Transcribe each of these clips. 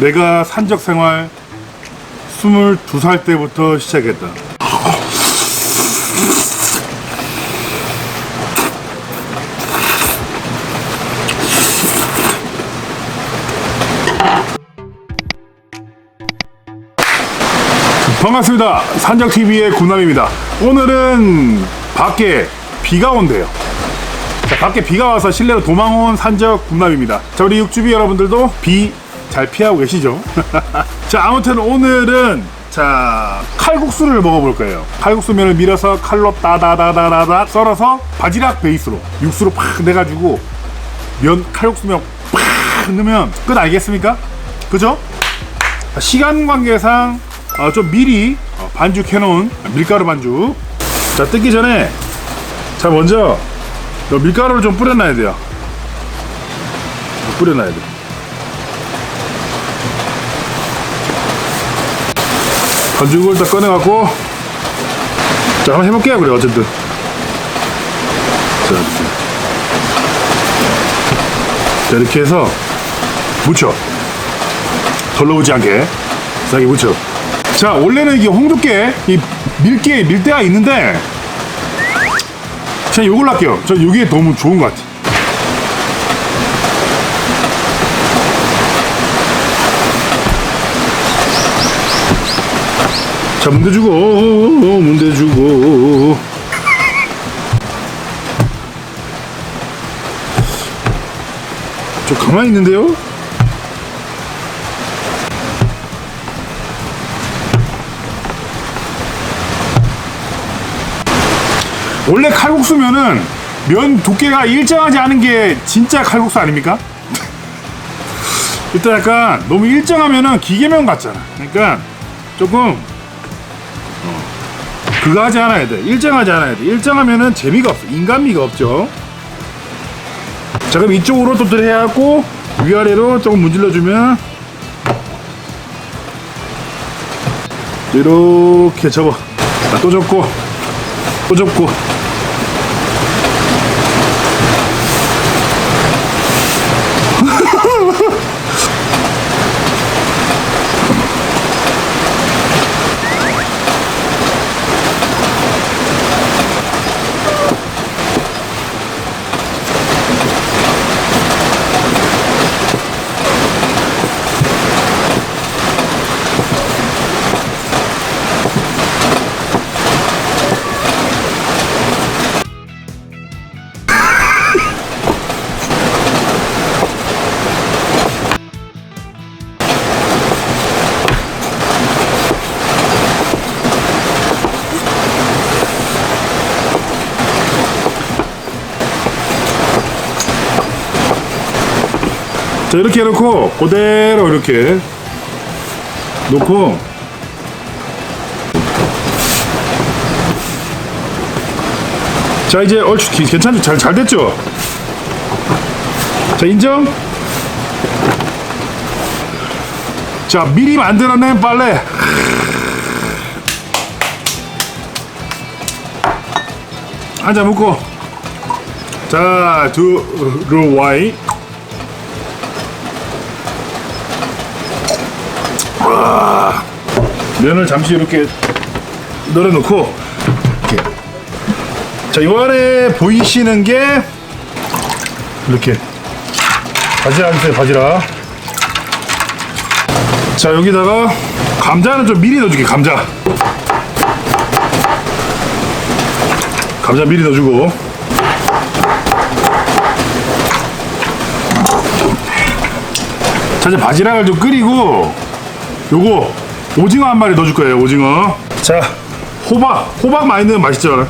내가 산적 생활 22살 때부터 시작했다. 반갑습니다. 산적TV의 군남입니다. 오늘은 밖에 비가 온대요. 자, 밖에 비가 와서 실내로 도망온 산적 군남입니다. 자, 우리 육주비 여러분들도 비 잘 피하고 계시죠? 자, 아무튼 오늘은 자, 칼국수를 먹어볼 거예요. 칼국수면을 밀어서 칼로 따다다다다다 썰어서 바지락 베이스로 육수로 팍 내가지고 면 칼국수면 팍 넣으면 끝 아니겠습니까? 그죠? 시간 관계상 어, 좀 미리 어, 반죽해놓은 밀가루 반죽. 자 뜯기 전에 자 먼저 요 밀가루를 좀 뿌려놔야 돼요. 뿌려놔야 돼. 반죽을 다 꺼내갖고 자 한번 해볼게요 그래 어쨌든. 자, 자 이렇게 해서 묻혀. 덜러오지 않게 싸게 묻혀. 자 원래는 이게 홍두깨 이 밀깨 밀대가 있는데 그냥 요걸로 할게요. 저 이게 너무 좋은 것 같아. 자 문대 주고 문대 주고 저 가만히 있는데요? 원래 칼국수면은 면 두께가 일정하지 않은 게 진짜 칼국수 아닙니까? 일단 약간 너무 일정하면은 기계면 같잖아. 그러니까 조금 어, 그거 하지 않아야 돼. 일정하지 않아야 돼. 일정하면은 재미가 없어. 인간미가 없죠. 자 그럼 이쪽으로 또 해갖고 위아래로 조금 문질러주면 이렇게 접어. 자, 또 접고 또 접고 자 이렇게 해놓고 그대로 이렇게 놓고 자 이제 얼추 기- 괜찮죠? 잘, 잘 됐죠? 자 인정? 자 미리 만들어낸 빨래 한잔 묶고 자 두루 와이 면을 잠시 이렇게 널어놓고 이렇게. 자요 아래 보이시는 게 이렇게. 바지락 주세요 바지락. 자 여기다가 감자는 좀 미리 넣어줄게 감자. 감자 미리 넣어주고. 자 이제 바지락을 좀 끓이고 요거 오징어 한 마리 넣어줄 거예요 오징어. 자. 호박 호박 많이 넣으면 맛있죠.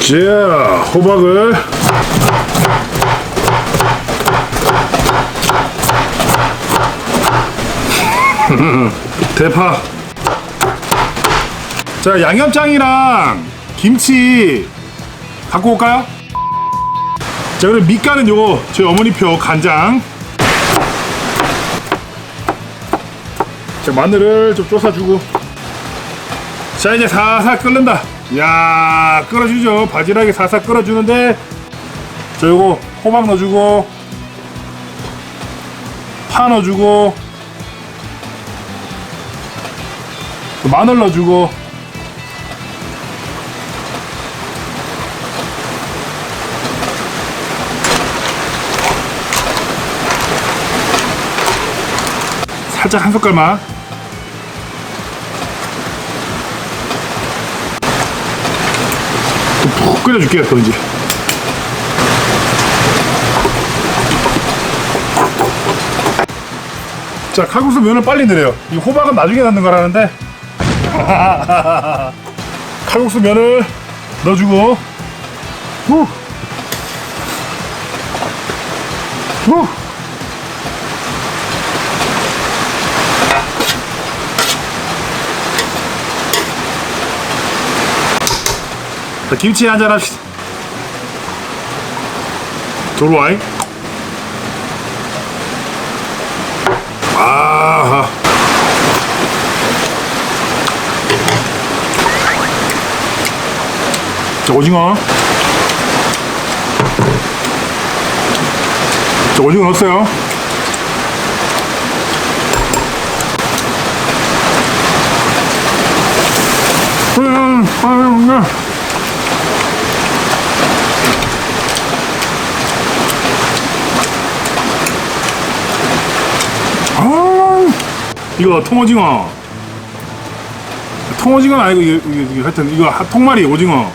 자 호박을. 대파. 자 양념장이랑 김치 갖고 올까요? 자 그럼 밑간은 요거 저희 어머니표 간장. 자 마늘을 좀 쪼사주고. 자 이제 살살 끓는다. 야 끓어주죠. 바지락이 살살 끓어주는데 자 요거 호박 넣어주고 파 넣어주고 또 마늘 넣어주고 살짝 한 숟갈만. 푹 끓여줄게요 또 이제 자 칼국수 면을 빨리 넣어요. 이 호박은 나중에 넣는 거라는데. 칼국수 면을 넣어주고. 후. 후. 자, 김치 한잔 합시다. 도로와이. 아하. 자, 오징어. 자, 오징어 넣었어요. 음, 음, 음. 아, 이거 통오징어. 통오징어는 아니고 이게, 이게, 하여튼 이거 하- 통마리 오징어.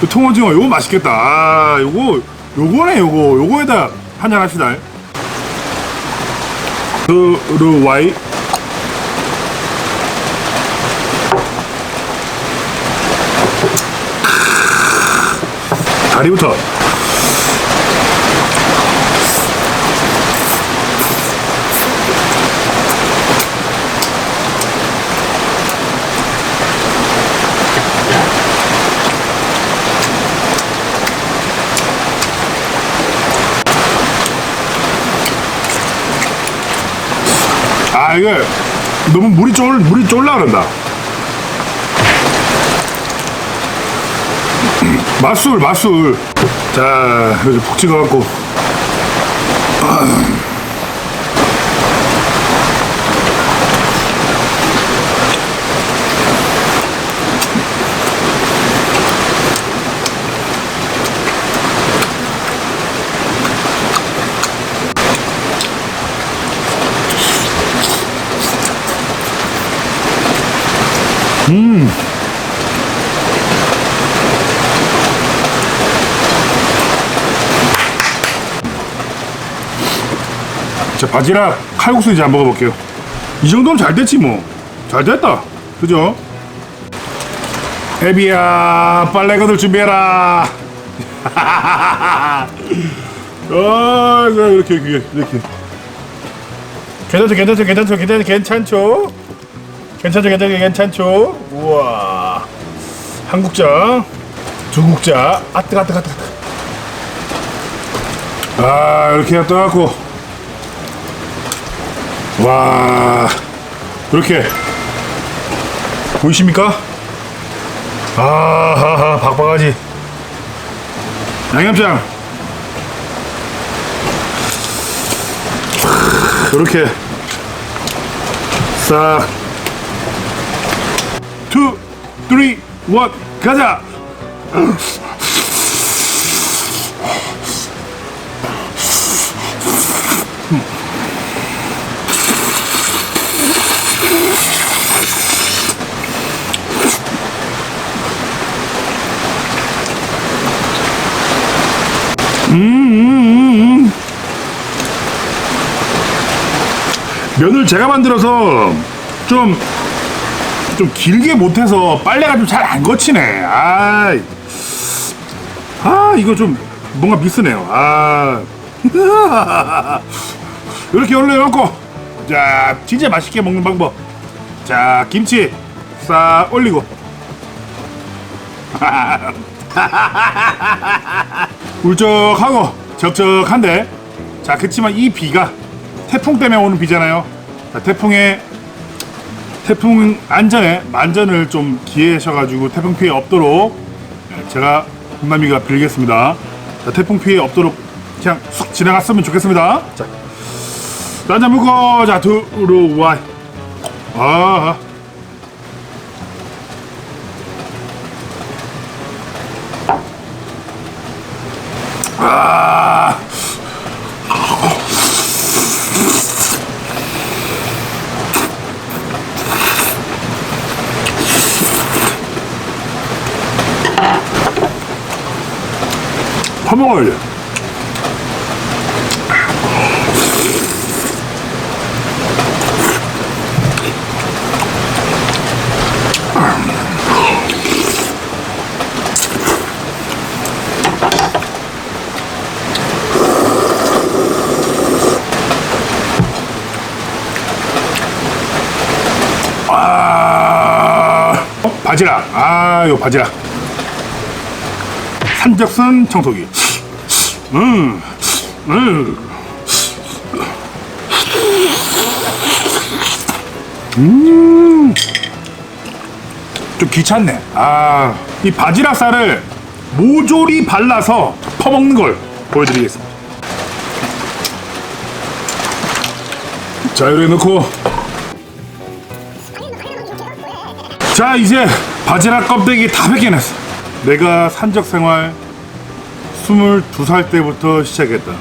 그 통오징어 요거 맛있겠다. 아, 요거 요거네 요거 요거에다 한잔 합시다. 그르 와이. 다리부터. 이거 너무 물이 쫄 물이 쫄라 그런다. 맛술 맛술. 자 이렇게 푹 찍어갖고. 자 바지락 칼국수 이제 한번 먹어볼게요. 이 정도면 잘 됐지 뭐. 잘 됐다. 그죠? 애비야 빨래 거들 준비해라. 아 이렇게 이렇게 이렇게. 괜찮죠 괜찮죠 괜찮죠 괜찮죠 괜찮죠 괜찮죠 괜찮죠 괜찮죠? 우와. 한국자 중국자. 아 뜨거 뜨거 뜨거 아 이렇게 떠갖고. 와 이렇게. 보이십니까? 아하하 박박하지. 양념장. 이렇게. 싹 3, 1 가자! 음, 음, 음, 면을 제가 만들어서 좀 좀 길게 못해서 빨래가 좀 잘 안 거치네. 아, 아, 이거 좀 뭔가 미스네요. 아. 이렇게 올려놓고, 자, 진짜 맛있게 먹는 방법. 자, 김치 싹 올리고. 울적하고 적적한데, 자, 그치만 이 비가 태풍 때문에 오는 비잖아요. 자, 태풍에 태풍 안전에 만전을 좀 기해셔가지고 태풍 피해 없도록 네, 제가 군남이가 빌겠습니다. 자, 태풍 피해 없도록 그냥 쑥 지나갔으면 좋겠습니다. 자, 한잔 먹고 자 들어와. 아. 아. 밥 먹어야 돼. 아, 어? 바지락. 아, 요 바지락. 산적선 청소기. 음, 음. 음. 좀 귀찮네. 아, 이 바지락 쌀을 모조리 발라서 퍼먹는 걸 보여드리겠습니다. 자, 이렇게 넣고. 자, 이제 바지락 껍데기 다 벗겨냈어. 내가 산적 생활 22살 때부터 시작했다.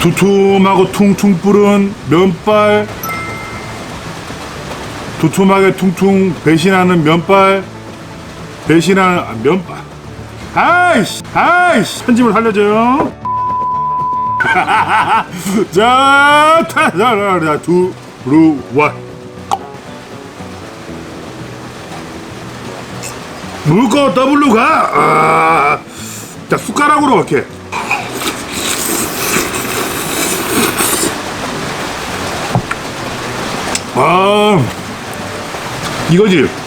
두툼하고 퉁퉁 뿌른 면발, 두툼하게 퉁퉁 배신하는 면발, 배신하는 아, 면발. 아이씨, 아이씨, 편집을 살려줘요. 자, 타자라라 두루와. 물고 더블로 가. 아, 자 숟가락으로 이렇게. 아, 이거지.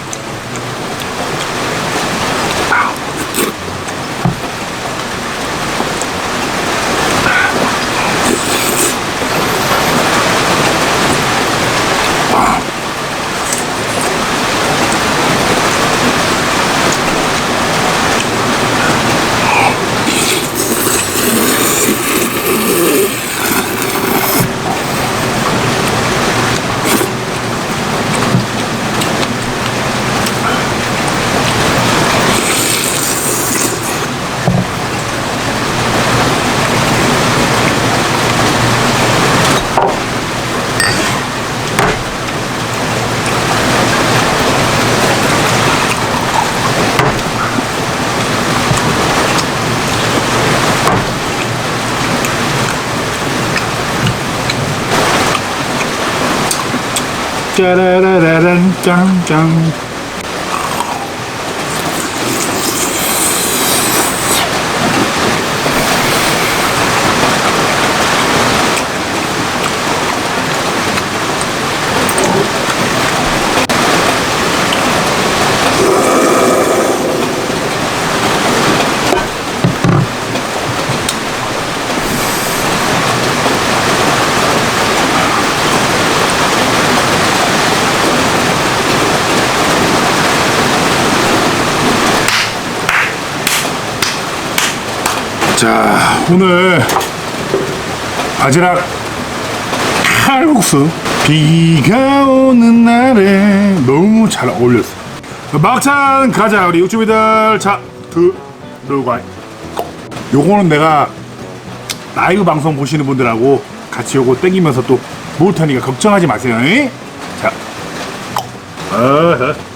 짜 자, 오늘 바지락 칼국수 비가 오는 날에 너무 잘 어울렸어. 막창 가자 우리 육주비들 자 들어가. 요거는 내가 라이브 방송 보시는 분들하고 같이 요거 땡기면서 또 먹을 테니까 걱정하지 마세요. 잉? 자, 어허.